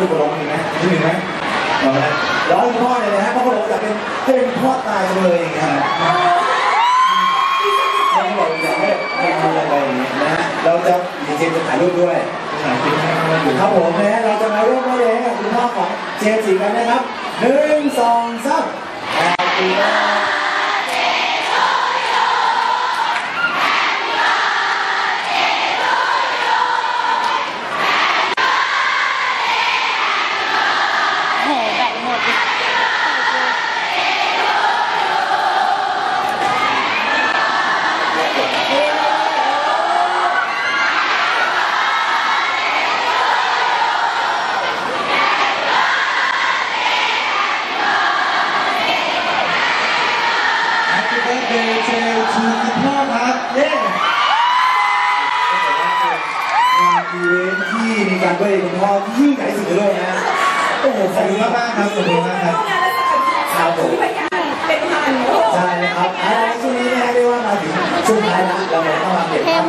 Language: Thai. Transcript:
ลูกกระโหลกมีไหมมีหนึ่งไหมเอาละร้องพ่อเลยนะฮะเพราะกระหลกอยากเป็นเป็นพ่อตายเลยอย่างเงี้ยเราบอกอยากเป็นพ่ออะไรอย่างเงี้ยนะเราจะมีเกมจะถ่ายรูปด้วยถ่ายคลิปให้ด้วย ครับผมนะฮะเราจะมาร่วมพ่อเลยให้กับคุณพ่อของเจมส์จีกันนะครับหนึ่งสองสาม Happy birthday เบิร์ดเจลทูคุณพ่อครับเย้งานอีเวนท์ที่มีการเบรคุณพ่อที่ยิ่งใหญ่ที่สุดในโลกนะโอ้โหขอบคุณมากมากครับขอบคุณมากครับครับผมเป็นพันใช่นะครับเอาละช่วงนี้นะเรียกว่ามาถึงช่วงท้ายแล้วเราต้องมาเปลี่ยนภาพ